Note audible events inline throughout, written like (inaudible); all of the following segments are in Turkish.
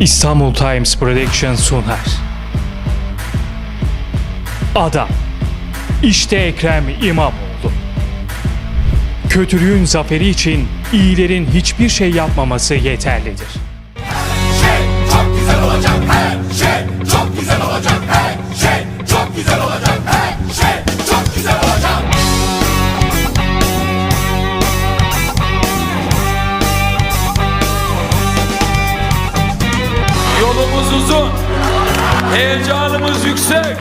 İstanbul Times Production sunar. Adam. İşte Ekrem İmamoğlu. Kötülüğün zaferi için iyilerin hiçbir şey yapmaması yeterlidir. şey çok güzel olacak her şey çok güzel olacak her şey çok güzel olacak heyecanımız yüksek,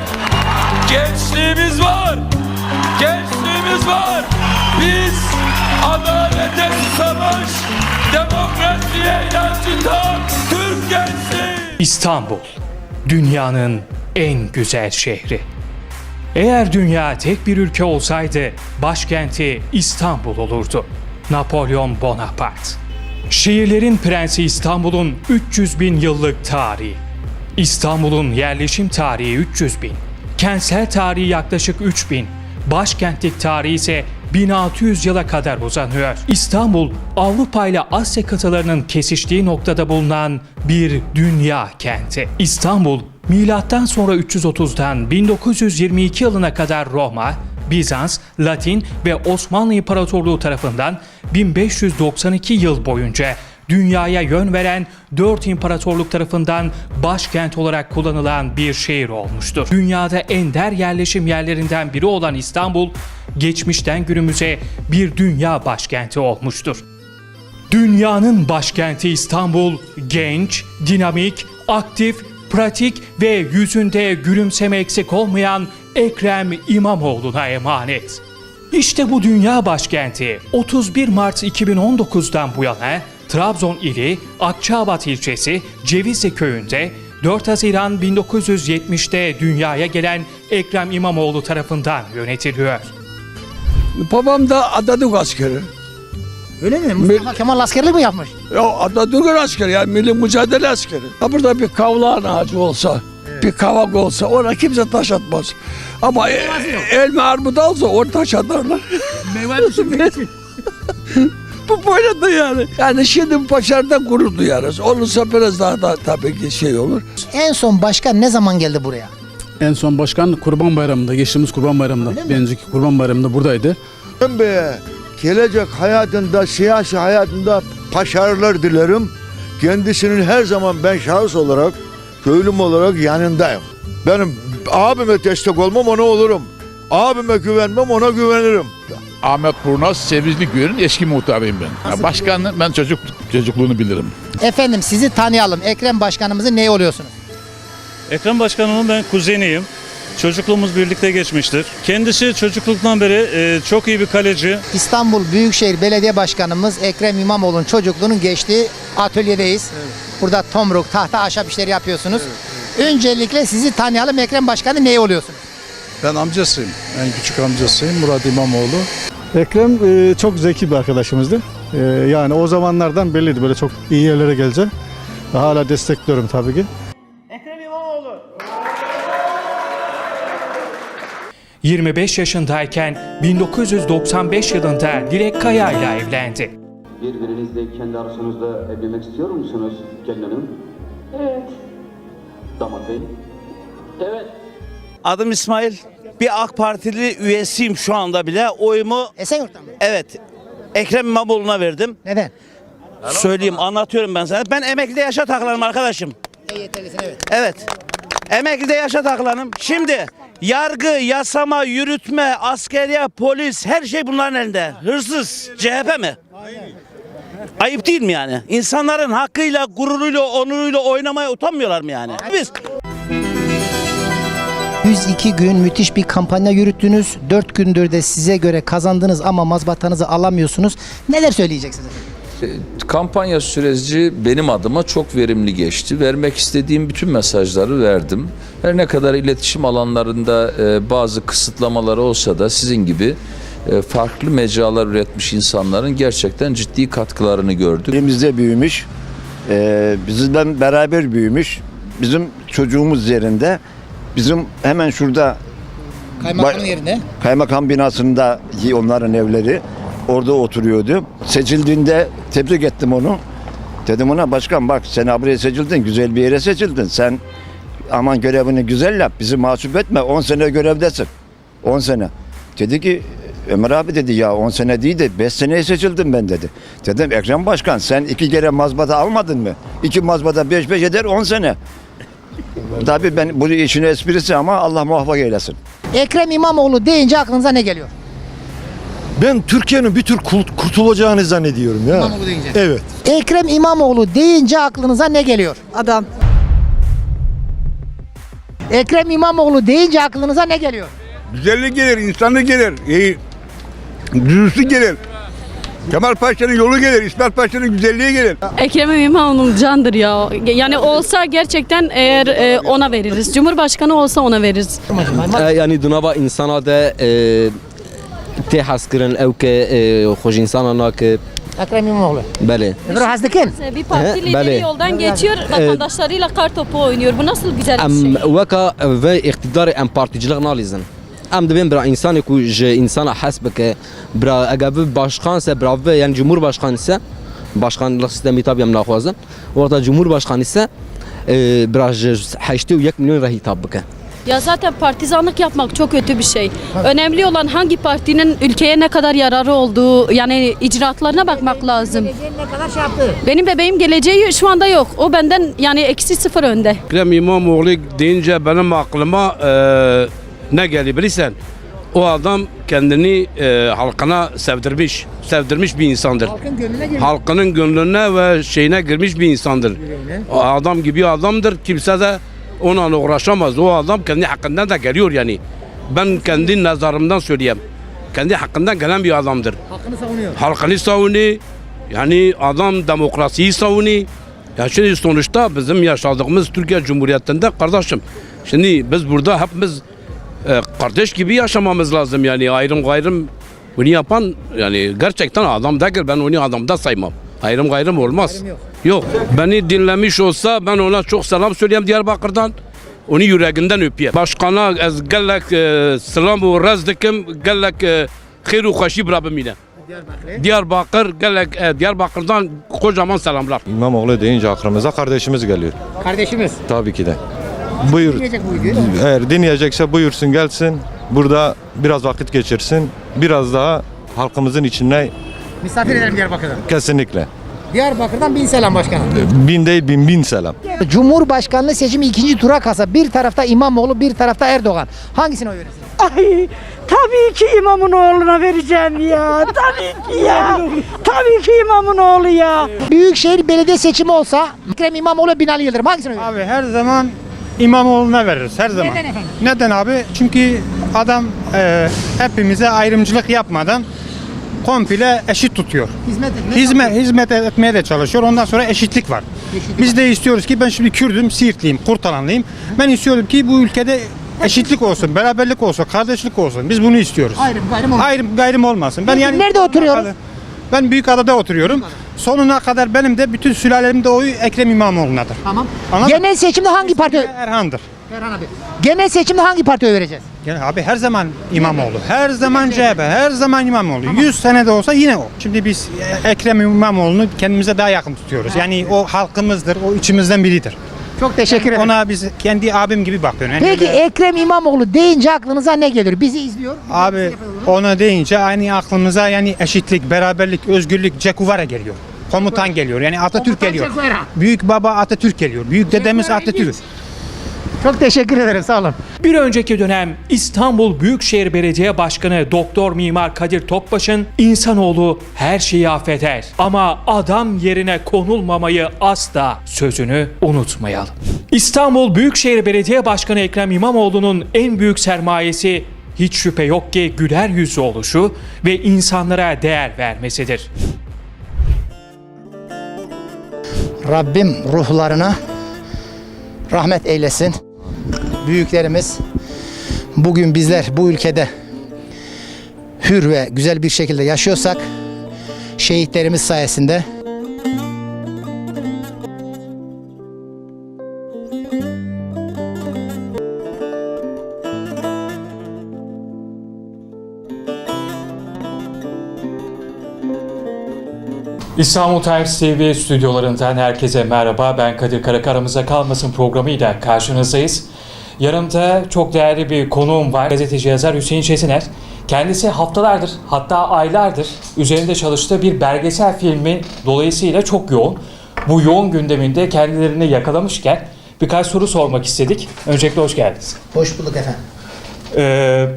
gençliğimiz var, gençliğimiz var. Biz adalete susamış, demokrasiye inancı tam Türk gençliği. İstanbul, dünyanın en güzel şehri. Eğer dünya tek bir ülke olsaydı başkenti İstanbul olurdu. Napolyon Bonaparte. Şehirlerin prensi İstanbul'un 300 bin yıllık tarihi. İstanbul'un yerleşim tarihi 300 bin. Kentsel tarihi yaklaşık 3 bin. Başkentlik tarihi ise 1600 yıla kadar uzanıyor. İstanbul, Avrupa ile Asya kıtalarının kesiştiği noktada bulunan bir dünya kenti. İstanbul, milattan sonra 330'dan 1922 yılına kadar Roma, Bizans, Latin ve Osmanlı İmparatorluğu tarafından 1592 yıl boyunca dünyaya yön veren dört imparatorluk tarafından başkent olarak kullanılan bir şehir olmuştur. Dünyada ender yerleşim yerlerinden biri olan İstanbul, geçmişten günümüze bir dünya başkenti olmuştur. Dünyanın başkenti İstanbul genç, dinamik, aktif, pratik ve yüzünde gülümseme eksik olmayan Ekrem İmamoğlu'na emanet. İşte bu dünya başkenti 31 Mart 2019'dan bu yana Trabzon ili Akçaabat ilçesi Cevizli köyünde 4 Haziran 1970'te dünyaya gelen Ekrem İmamoğlu tarafından yönetiliyor. Babam da Atatürk askeri. Öyle mi? Mustafa Kemal askerlik mi yapmış? Ya Atatürk askeri yani milli mücadele askeri. Ha burada bir kavlağın ağacı olsa, bir kavak olsa ona kimse taş atmaz. Ama e, elma armut olsa onu taş atarlar. Meyve düşünmek (laughs) için. Bu böyle de yani. Yani şimdi başarıda gurur duyarız. Olursa biraz daha da tabii ki şey olur. En son başkan ne zaman geldi buraya? En son başkan Kurban Bayramı'nda, geçtiğimiz Kurban Bayramı'nda, bir önceki Kurban Bayramı'nda buradaydı. Ben Bey'e gelecek hayatında, siyasi hayatında başarılar dilerim. Kendisinin her zaman ben şahıs olarak, köylüm olarak yanındayım. Benim abime destek olmam ona olurum. Abime güvenmem ona güvenirim. Ahmet Burnaz Sevizli Köyü'nün eski muhtarıyım ben. Ya başkanın ben çocuk çocukluğunu bilirim. Efendim sizi tanıyalım. Ekrem başkanımızın neyi oluyorsunuz? Ekrem Başkanımın ben kuzeniyim. Çocukluğumuz birlikte geçmiştir. Kendisi çocukluktan beri e, çok iyi bir kaleci. İstanbul Büyükşehir Belediye Başkanımız Ekrem İmamoğlu'nun çocukluğunun geçtiği atölyedeyiz. Burada tomruk, tahta, ahşap işleri yapıyorsunuz. Öncelikle sizi tanıyalım. Ekrem Başkanı neyi oluyorsunuz? Ben amcasıyım, en küçük amcasıyım Murat İmamoğlu. Ekrem e, çok zeki bir arkadaşımızdı. E, yani o zamanlardan belliydi böyle çok iyi yerlere gelecek. Hala destekliyorum tabii ki. 25 yaşındayken 1995 yılında Dilek Kaya ile evlendi. Birbirinizle kendi arasınızda evlenmek istiyor musunuz Gelin Hanım? Evet. Damat Bey? Evet. Adım İsmail. Bir AK Partili üyesiyim şu anda bile. Oyumu Esenyurt'tan mı? evet Ekrem İmamoğlu'na verdim. Neden? Söyleyeyim anlatıyorum ben sana. Ben emeklide yaşa takılanım arkadaşım. EYT'lisin evet. Evet. Emeklide yaşa takılanım. Şimdi yargı, yasama, yürütme, askeriye, polis her şey bunların elinde. Hırsız. CHP mi? Ayıp değil mi yani? İnsanların hakkıyla, gururuyla, onuruyla oynamaya utanmıyorlar mı yani? Biz 102 gün müthiş bir kampanya yürüttünüz. 4 gündür de size göre kazandınız ama mazbatanızı alamıyorsunuz. Neler söyleyeceksiniz? Kampanya süreci benim adıma çok verimli geçti. Vermek istediğim bütün mesajları verdim. Her ne kadar iletişim alanlarında e, bazı kısıtlamaları olsa da sizin gibi e, farklı mecralar üretmiş insanların gerçekten ciddi katkılarını gördük. Elimizde büyümüş, e, bizden beraber büyümüş, bizim çocuğumuz yerinde, bizim hemen şurada Kaymakamın Bay- yerine. kaymakam binasında onların evleri orada oturuyordu. Seçildiğinde tebrik ettim onu. Dedim ona başkan bak sen buraya seçildin güzel bir yere seçildin. Sen aman görevini güzel yap bizi mahcup etme 10 sene görevdesin. 10 sene. Dedi ki Ömer abi dedi ya 10 sene değil de 5 seneye seçildim ben dedi. Dedim Ekrem Başkan sen iki kere mazbata almadın mı? İki mazbata 5 5 eder 10 sene. Tabii ben bu işin esprisi ama Allah muvaffak eylesin. Ekrem İmamoğlu deyince aklınıza ne geliyor? Ben Türkiye'nin bir tür kurtulacağını zannediyorum ya. İmamoğlu deyince. Evet. Ekrem İmamoğlu deyince aklınıza ne geliyor? Adam. Ekrem İmamoğlu deyince aklınıza ne geliyor? Güzellik gelir, insanlık gelir. İyi. Dürüstlük gelir. Kemal Paşa'nın yolu gelir, İsmail Paşa'nın güzelliği gelir. Ekrem İmamoğlu candır ya. Yani olsa gerçekten eğer e, ona veririz. Cumhurbaşkanı olsa ona veririz. E, yani dunava insana da e, te haskırın ev ki e, hoş insana ki Ekrem İmamoğlu. Bele. Nur Hazdekin. Bir parti lideri yoldan geçiyor, vatandaşlarıyla kartopu oynuyor. Bu nasıl güzel bir şey? Vaka ve iktidarı en particilik analizin. ام دبين برا انسان كو ج انسان حسبك برا اجاب باشخان سه برا في يعني جمهور باشخان سه باشخان sistemi tabi em naxwazin وقتا جمهور باشخان ise برا حشتي و 1 milyon rahi tabbike Ya zaten partizanlık yapmak çok kötü bir şey. Önemli olan hangi partinin ülkeye ne kadar yararı olduğu, yani icraatlarına bakmak lazım. Ne kadar şey yaptı? Benim bebeğim geleceği şu anda yok. O benden yani eksi sıfır önde. Ekrem İmamoğlu deyince benim aklıma e, ne geliyor bilirsen? O adam kendini e, halkına sevdirmiş, sevdirmiş bir insandır. Halkın gönlüne giriyor. Halkının gönlüne ve şeyine girmiş bir insandır. O adam gibi adamdır. Kimse de onunla uğraşamaz. O adam kendi hakkından da geliyor yani. Ben kendi nazarımdan söyleyeyim. Kendi hakkından gelen bir adamdır. Hakkını savunuyor. halkını savunuyor. Yani adam demokrasiyi savunuyor. Ya şimdi sonuçta bizim yaşadığımız Türkiye Cumhuriyeti'nde kardeşim. Şimdi biz burada hepimiz e, kardeş gibi yaşamamız lazım yani ayrım gayrım bunu yapan yani gerçekten adam değil ben onu adamda saymam. Ayrım gayrım olmaz. yok. Beni dinlemiş olsa ben ona çok selam söyleyeyim Diyarbakır'dan. Onu yüreğinden öpeyim. Başkana ez gellek e, selam ve rez dikim gellek e, hayır ve hoşi bırakım yine. Diyarbakır, gelek, e, Diyarbakır'dan kocaman selamlar. İmamoğlu deyince aklımıza kardeşimiz geliyor. Kardeşimiz. Tabii ki de. Buyur. Dinleyecek bu videoyu. Eğer dinleyecekse buyursun gelsin. Burada biraz vakit geçirsin. Biraz daha halkımızın içine Misafir edelim Diyarbakır'dan. kesinlikle. Diyarbakır'dan bin selam başkanım. Bin değil bin bin selam. Cumhurbaşkanlığı seçimi ikinci tura kalsa bir tarafta İmamoğlu bir tarafta Erdoğan. Hangisine oy verirsiniz? Ay tabii ki imamın oğluna vereceğim ya. Tabii ki ya. Tabii ki imamın oğlu ya. Büyükşehir belediye seçimi olsa Ekrem İmamoğlu Binali Yıldırım hangisine oy verirsiniz? Abi her zaman İmamoğlu'na veririz her zaman. Neden? Neden abi? Çünkü adam e, hepimize ayrımcılık yapmadan komple eşit tutuyor. Hizmet. Hizmet, hizmet etmeye de çalışıyor. Ondan sonra eşitlik var. Biz de istiyoruz ki ben şimdi Kürdüm, Siirtliyim, Kurtalanlıyım. Ben istiyorum ki bu ülkede eşitlik olsun, beraberlik olsun, kardeşlik olsun. Biz bunu istiyoruz. Ayrım gayrım olmaz. Ayrım gayrım olmasın. Ben Peki yani nerede oturuyoruz? Ben Büyükada'da oturuyorum. Sonuna kadar benim de bütün sülalemin de oyu Ekrem İmamoğlu'nadır. Tamam. Anladın? Genel seçimde hangi parti? Erhan'dır. Erhan abi. Genel seçimde hangi partiye oy vereceğiz? Yani abi her zaman İmamoğlu. Her zaman CHP. Her zaman İmamoğlu. 100 sene de olsa yine o. Şimdi biz e, Ekrem İmamoğlu'nu kendimize daha yakın tutuyoruz. Yani o halkımızdır. O içimizden biridir. Çok teşekkür ederim. Ona biz kendi abim gibi bakıyoruz. Yani Peki öyle- Ekrem İmamoğlu deyince aklınıza ne gelir? Bizi izliyor. abi ona deyince aynı aklımıza yani eşitlik, beraberlik, özgürlük, Cekuvara geliyor. Komutan geliyor. Yani Atatürk Komutan geliyor. Che Guevara. Büyük baba Atatürk geliyor. Büyük dedemiz Guevara Atatürk. ilginç. Çok teşekkür ederim. Sağ olun. Bir önceki dönem İstanbul Büyükşehir Belediye Başkanı Doktor Mimar Kadir Topbaş'ın insanoğlu her şeyi affeder ama adam yerine konulmamayı asla sözünü unutmayalım. İstanbul Büyükşehir Belediye Başkanı Ekrem İmamoğlu'nun en büyük sermayesi hiç şüphe yok ki güler yüzlü oluşu ve insanlara değer vermesidir. Rabbim ruhlarına rahmet eylesin. Büyüklerimiz bugün bizler bu ülkede hür ve güzel bir şekilde yaşıyorsak şehitlerimiz sayesinde İstanbul Times TV stüdyolarından herkese merhaba. Ben Kadir Karak aramıza kalmasın programıyla karşınızdayız. Yanımda çok değerli bir konuğum var. Gazeteci yazar Hüseyin Çetiner. Kendisi haftalardır hatta aylardır üzerinde çalıştığı bir belgesel filmi dolayısıyla çok yoğun. Bu yoğun gündeminde kendilerini yakalamışken birkaç soru sormak istedik. Öncelikle hoş geldiniz. Hoş bulduk efendim. Ee,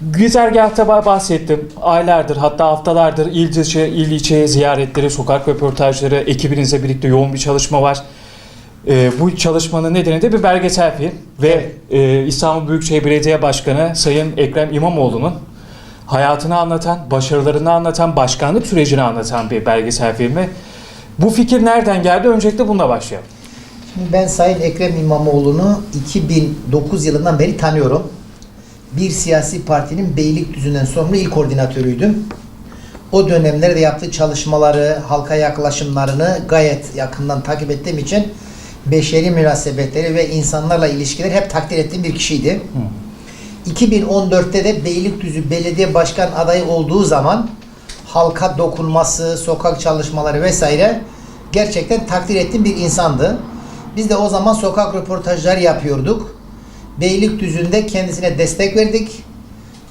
Güzergahta bah- bahsettim. Aylardır hatta haftalardır il dışı, il içi ziyaretleri, sokak röportajları, ekibinizle birlikte yoğun bir çalışma var. Ee, bu çalışmanın nedeni de bir belgesel film ve e, İstanbul Büyükşehir Belediye Başkanı Sayın Ekrem İmamoğlu'nun hayatını anlatan, başarılarını anlatan, başkanlık sürecini anlatan bir belgesel filmi. Bu fikir nereden geldi? Öncelikle bununla başlayalım. Şimdi ben Sayın Ekrem İmamoğlu'nu 2009 yılından beri tanıyorum. Bir siyasi partinin Beylikdüzü'nden sorumlu il koordinatörüydüm. O dönemlerde yaptığı çalışmaları, halka yaklaşımlarını gayet yakından takip ettiğim için beşeri münasebetleri ve insanlarla ilişkileri hep takdir ettiğim bir kişiydi. 2014'te de Beylikdüzü Belediye Başkan adayı olduğu zaman halka dokunması, sokak çalışmaları vesaire gerçekten takdir ettiğim bir insandı. Biz de o zaman sokak röportajları yapıyorduk. Beylikdüzü'nde kendisine destek verdik.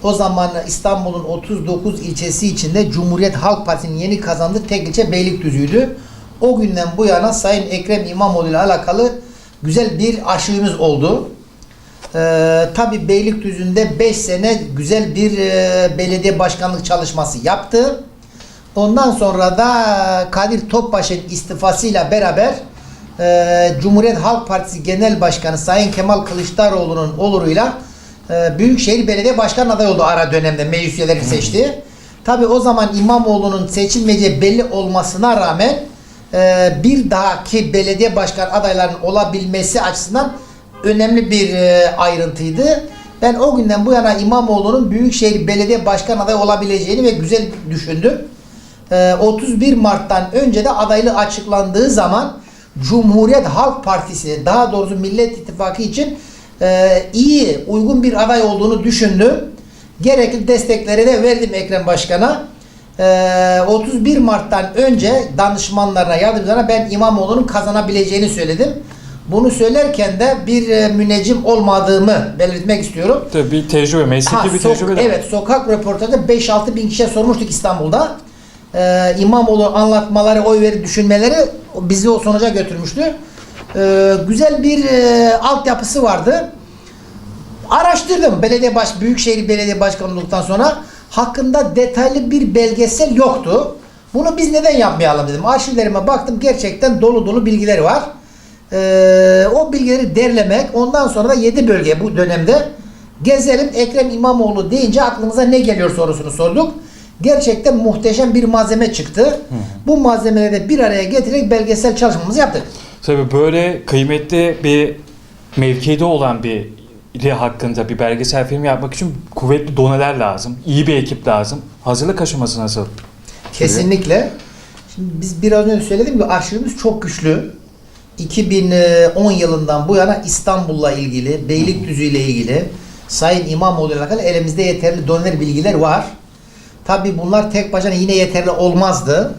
O zaman İstanbul'un 39 ilçesi içinde Cumhuriyet Halk Partisi'nin yeni kazandığı tek ilçe Beylikdüzü'ydü. O günden bu yana Sayın Ekrem İmamoğlu ile alakalı güzel bir aşığımız oldu. Ee, tabii Beylikdüzü'nde 5 sene güzel bir e, belediye başkanlık çalışması yaptı. Ondan sonra da Kadir Topbaş'ın istifasıyla beraber e, Cumhuriyet Halk Partisi Genel Başkanı Sayın Kemal Kılıçdaroğlu'nun oluruyla e, Büyükşehir Belediye Başkan adayı oldu ara dönemde meclis üyelerini seçti. Tabi o zaman İmamoğlu'nun seçilmeyeceği belli olmasına rağmen e, bir dahaki belediye başkan adaylarının olabilmesi açısından önemli bir e, ayrıntıydı. Ben o günden bu yana İmamoğlu'nun Büyükşehir Belediye Başkan adayı olabileceğini ve güzel düşündüm. Ee, 31 Mart'tan önce de adaylığı açıklandığı zaman Cumhuriyet Halk Partisi daha doğrusu Millet İttifakı için e, iyi, uygun bir aday olduğunu düşündüm. Gerekli destekleri de verdim Ekrem Başkan'a. Ee, 31 Mart'tan önce danışmanlarına, yardımcılarına ben İmamoğlu'nun kazanabileceğini söyledim. Bunu söylerken de bir e, müneccim olmadığımı belirtmek istiyorum. Tabii bir tecrübe, mesleki Ha, bir sok- tecrübe de. Evet, sokak röportajında 5-6 bin kişiye sormuştuk İstanbul'da. Ee, İmamoğlu anlatmaları, oy veri düşünmeleri bizi o sonuca götürmüştü. Ee, güzel bir e, altyapısı vardı. Araştırdım belediye baş, Büyükşehir Belediye Başkanı olduktan sonra hakkında detaylı bir belgesel yoktu. Bunu biz neden yapmayalım dedim. Arşivlerime baktım gerçekten dolu dolu bilgileri var. Ee, o bilgileri derlemek ondan sonra da 7 bölge bu dönemde gezelim Ekrem İmamoğlu deyince aklımıza ne geliyor sorusunu sorduk. Gerçekten muhteşem bir malzeme çıktı. Bu malzemeleri de bir araya getirerek belgesel çalışmamızı yaptık. Tabii böyle kıymetli bir mevkide olan bir ili hakkında bir belgesel film yapmak için kuvvetli doneler lazım. iyi bir ekip lazım. Hazırlık aşaması nasıl? Kesinlikle. Şimdi biz biraz önce söyledim ki arşivimiz çok güçlü. 2010 yılından bu yana İstanbul'la ilgili, Beylikdüzü ile ilgili, Sayın İmamoğlu ile alakalı elimizde yeterli doner bilgiler var. Tabi bunlar tek başına yine yeterli olmazdı.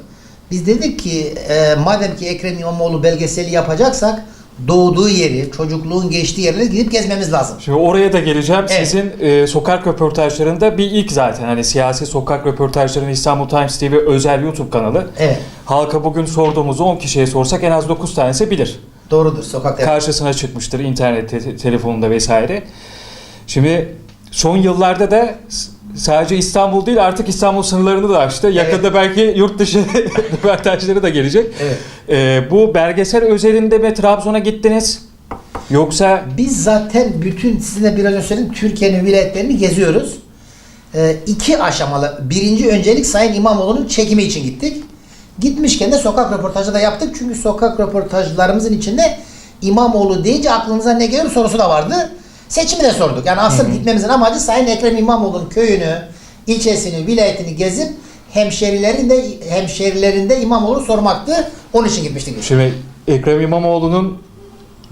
Biz dedik ki e, madem ki Ekrem İmamoğlu belgeseli yapacaksak doğduğu yeri, çocukluğun geçtiği yerlere gidip gezmemiz lazım. Şimdi oraya da geleceğim. Evet. Sizin e, sokak röportajlarında bir ilk zaten. Hani siyasi sokak röportajlarının İstanbul Times TV özel YouTube kanalı. Evet. Halka bugün sorduğumuzu 10 kişiye sorsak en az 9 tanesi bilir. Doğrudur sokakta. Karşısına çıkmıştır internette, te- telefonunda vesaire. Şimdi son yıllarda da sadece İstanbul değil artık İstanbul sınırlarını da aştı. Yakında belki yurt dışı (laughs) röportajları da gelecek. Evet. E, bu belgesel özelinde mi Trabzon'a gittiniz? Yoksa Biz zaten bütün sizinle biraz önce söyledim Türkiye'nin vilayetlerini geziyoruz. Ee, iki aşamalı. Birinci öncelik Sayın İmamoğlu'nun çekimi için gittik. Gitmişken de sokak röportajı da yaptık. Çünkü sokak röportajlarımızın içinde İmamoğlu deyince aklınıza ne gelir sorusu da vardı. Seçimi de sorduk. Yani asıl gitmemizin amacı Sayın Ekrem İmamoğlu'nun köyünü, ilçesini, vilayetini gezip hemşerilerinde hemşerilerinde İmamoğlu sormaktı. Onun için gitmiştik biz. Şimdi Ekrem İmamoğlu'nun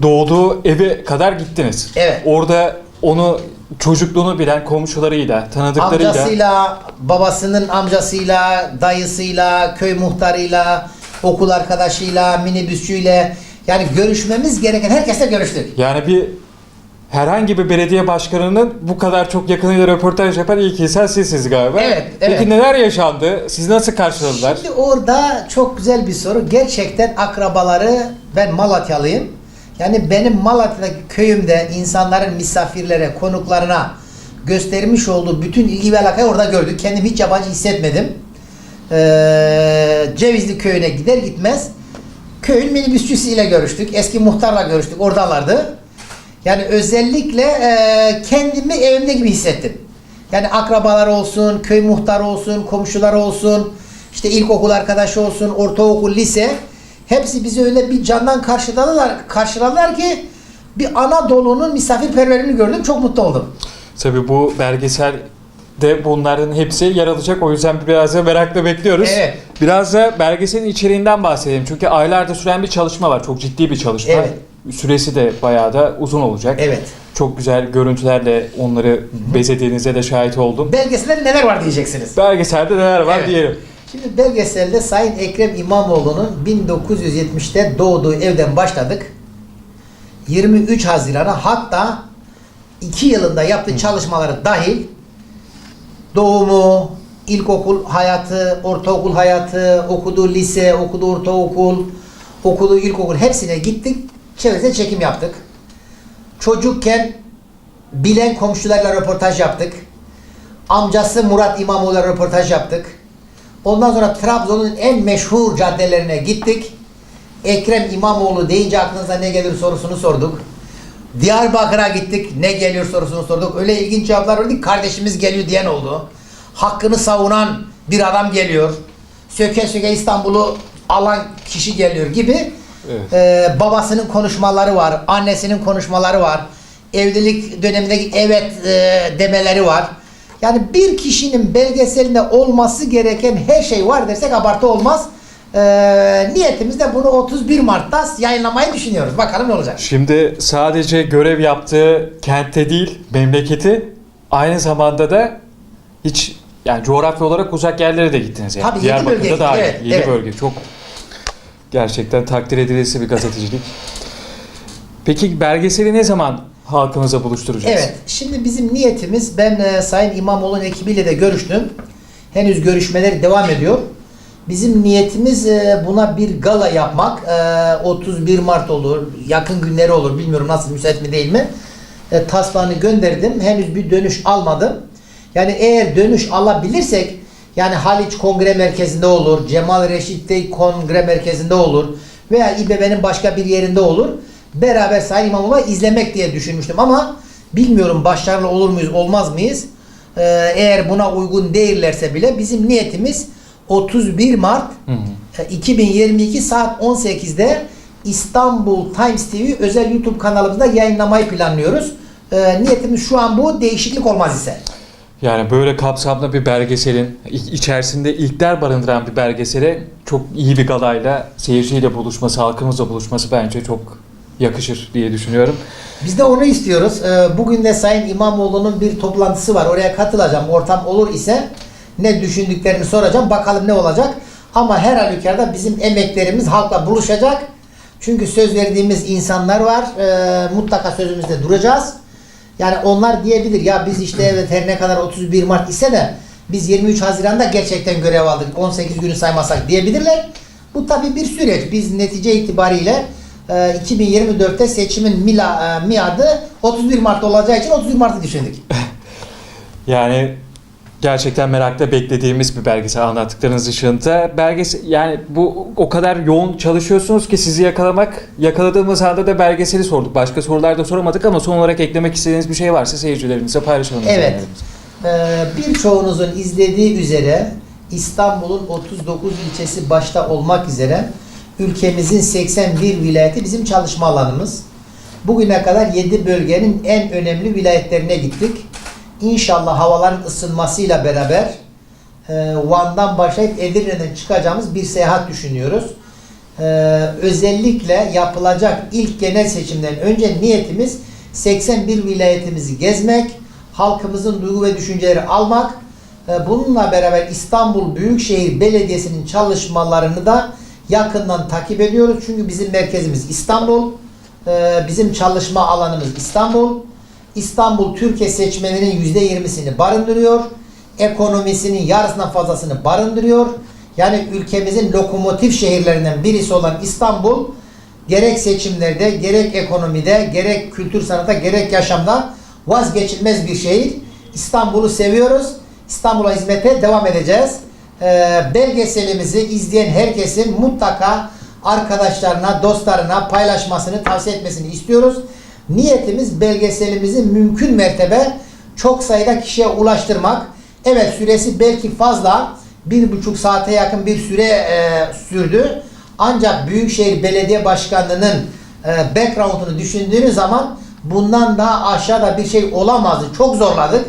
doğduğu eve kadar gittiniz. Evet. Orada onu çocukluğunu bilen komşularıyla, tanıdıklarıyla Amcasıyla, babasının amcasıyla, dayısıyla, köy muhtarıyla, okul arkadaşıyla, minibüsçüyle yani görüşmemiz gereken herkesle görüştük. yani bir herhangi bir belediye başkanının bu kadar çok yakınıyla röportaj yapan ilk insan sizsiniz galiba. Evet, Peki evet. neler yaşandı? Siz nasıl karşıladılar? Şimdi orada çok güzel bir soru. Gerçekten akrabaları ben Malatyalıyım. Yani benim Malatya'daki köyümde insanların misafirlere, konuklarına göstermiş olduğu bütün ilgi ve alakayı orada gördük. Kendim hiç yabancı hissetmedim. Ee, Cevizli köyüne gider gitmez köyün minibüsçüsüyle görüştük. Eski muhtarla görüştük. Oradalardı. Yani özellikle e, kendimi evimde gibi hissettim. Yani akrabalar olsun, köy muhtarı olsun, komşular olsun, işte ilkokul arkadaşı olsun, ortaokul, lise hepsi bizi öyle bir candan karşıladılar, karşıladılar ki bir Anadolu'nun misafirperverini gördüm. Çok mutlu oldum. Tabii bu belgesel de bunların hepsi yer alacak. O yüzden biraz da merakla bekliyoruz. Evet. Biraz da belgeselin içeriğinden bahsedelim. Çünkü aylarda süren bir çalışma var. Çok ciddi bir çalışma. Evet. Süresi de bayağı da uzun olacak. Evet. Çok güzel görüntülerle onları bezediğinize de şahit oldum. Belgeselde neler var diyeceksiniz. Belgeselde neler var Evet. diyelim. Şimdi belgeselde Sayın Ekrem İmamoğlu'nun 1970'te doğduğu evden başladık. 23 Haziran'a hatta 2 yılında yaptığı çalışmaları dahil doğumu, ilkokul hayatı, ortaokul hayatı, okuduğu lise, okuduğu ortaokul, okuduğu ilkokul hepsine gittik. Çevresinde çekim yaptık. Çocukken bilen komşularla röportaj yaptık. Amcası Murat İmamoğlu'yla röportaj yaptık. Ondan sonra Trabzon'un en meşhur caddelerine gittik. Ekrem İmamoğlu deyince aklınıza ne gelir sorusunu sorduk. Diyarbakır'a gittik. Ne geliyor sorusunu sorduk. Öyle ilginç cevaplar verdik. Kardeşimiz geliyor diyen oldu. Hakkını savunan bir adam geliyor. Söke söke İstanbul'u alan kişi geliyor gibi. Evet. Ee, babasının konuşmaları var. Annesinin konuşmaları var. Evlilik dönemindeki evet e, demeleri var. Yani bir kişinin belgeselinde olması gereken her şey var dersek abartı olmaz. Ee, niyetimiz de bunu 31 Mart'ta yayınlamayı düşünüyoruz. Bakalım ne olacak. Şimdi sadece görev yaptığı kentte değil, memleketi aynı zamanda da hiç yani coğrafya olarak uzak yerlere de gittiniz yani. Tabii, yedi bölgeye Diyarbakır'da gittik, dahil. evet, 7 evet. bölge. Çok gerçekten takdir edilesi bir gazetecilik. Peki belgeseli ne zaman halkımıza buluşturacağız? Evet. Şimdi bizim niyetimiz ben e, Sayın İmamoğlu'nun ekibiyle de görüştüm. Henüz görüşmeler devam ediyor. Bizim niyetimiz e, buna bir gala yapmak. E, 31 Mart olur, yakın günleri olur. Bilmiyorum nasıl müsait mi değil mi? E, taslağını gönderdim. Henüz bir dönüş almadım. Yani eğer dönüş alabilirsek yani Haliç Kongre Merkezi'nde olur, Cemal Reşit Bey Kongre Merkezi'nde olur veya İBB'nin başka bir yerinde olur. Beraber Sayın İmamoğlu'na izlemek diye düşünmüştüm ama bilmiyorum başarılı olur muyuz, olmaz mıyız? Ee, eğer buna uygun değillerse bile bizim niyetimiz 31 Mart e, 2022 saat 18'de İstanbul Times TV özel YouTube kanalımızda yayınlamayı planlıyoruz. Ee, niyetimiz şu an bu değişiklik olmaz ise. Yani böyle kapsamlı bir belgeselin içerisinde ilkler barındıran bir belgesele çok iyi bir galayla seyirciyle buluşması, halkımızla buluşması bence çok yakışır diye düşünüyorum. Biz de onu istiyoruz. Ee, Bugün de Sayın İmamoğlu'nun bir toplantısı var. Oraya katılacağım. Ortam olur ise ne düşündüklerini soracağım. Bakalım ne olacak. Ama her halükarda bizim emeklerimiz halkla buluşacak. Çünkü söz verdiğimiz insanlar var. Ee, mutlaka sözümüzde duracağız. Yani onlar diyebilir ya biz işte evet her ne kadar 31 Mart ise de biz 23 Haziran'da gerçekten görev aldık. 18 günü saymasak diyebilirler. Bu tabii bir süreç. Biz netice itibariyle e, 2024'te seçimin mila, e, miadı 31 Mart olacağı için 31 Mart'ı düşündük. Yani gerçekten merakla beklediğimiz bir belgesel anlattıklarınız dışında. Belgesel yani bu o kadar yoğun çalışıyorsunuz ki sizi yakalamak yakaladığımız anda da belgeseli sorduk. Başka sorular da soramadık ama son olarak eklemek istediğiniz bir şey varsa seyircilerimizle paylaşalım. Evet. Ee, birçoğunuzun izlediği üzere İstanbul'un 39 ilçesi başta olmak üzere ülkemizin 81 vilayeti bizim çalışma alanımız. Bugüne kadar 7 bölgenin en önemli vilayetlerine gittik. İnşallah havaların ısınmasıyla beraber e, Van'dan başlayıp Edirne'den çıkacağımız bir seyahat düşünüyoruz. Ee, özellikle yapılacak ilk genel seçimden önce niyetimiz 81 vilayetimizi gezmek, halkımızın duygu ve düşünceleri almak, e, bununla beraber İstanbul Büyükşehir Belediyesi'nin çalışmalarını da yakından takip ediyoruz. Çünkü bizim merkezimiz İstanbul, e, bizim çalışma alanımız İstanbul. İstanbul Türkiye seçmeninin %20'sini barındırıyor. Ekonomisinin yarısından fazlasını barındırıyor. Yani ülkemizin lokomotif şehirlerinden birisi olan İstanbul gerek seçimlerde, gerek ekonomide, gerek kültür sanata, gerek yaşamda vazgeçilmez bir şehir. İstanbul'u seviyoruz. İstanbul'a hizmete devam edeceğiz. Ee, belgeselimizi izleyen herkesin mutlaka arkadaşlarına, dostlarına paylaşmasını, tavsiye etmesini istiyoruz. Niyetimiz belgeselimizi mümkün mertebe çok sayıda kişiye ulaştırmak. Evet süresi belki fazla, bir buçuk saate yakın bir süre e, sürdü. Ancak Büyükşehir Belediye Başkanlığı'nın e, background'unu düşündüğünüz zaman bundan daha aşağıda bir şey olamazdı. Çok zorladık.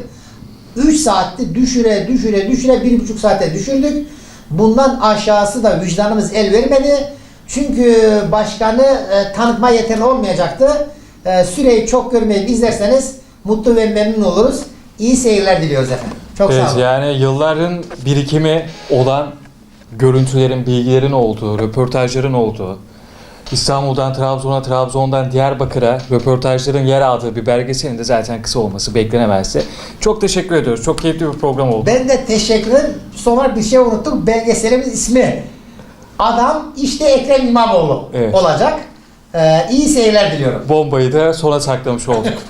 3 saatte düşüre düşüre düşüre 1,5 saate düşürdük. Bundan aşağısı da vicdanımız el vermedi. Çünkü başkanı e, tanıtma yeterli olmayacaktı. E, süreyi çok görmeyip izlerseniz mutlu ve memnun oluruz. İyi seyirler diliyoruz efendim. Çok Evet sağ olun. yani yılların birikimi olan görüntülerin, bilgilerin olduğu, röportajların olduğu, İstanbul'dan Trabzon'a, Trabzon'dan Diyarbakır'a röportajların yer aldığı bir belgeselin de zaten kısa olması beklenemezdi. Çok teşekkür ediyoruz. Çok keyifli bir program oldu. Ben de teşekkür ederim. Sonra bir şey unuttuk. Belgeselimiz ismi. Adam işte Ekrem İmamoğlu Evet. olacak. Ee, iyi seyirler diliyorum. Bombayı da sona saklamış olduk. (laughs)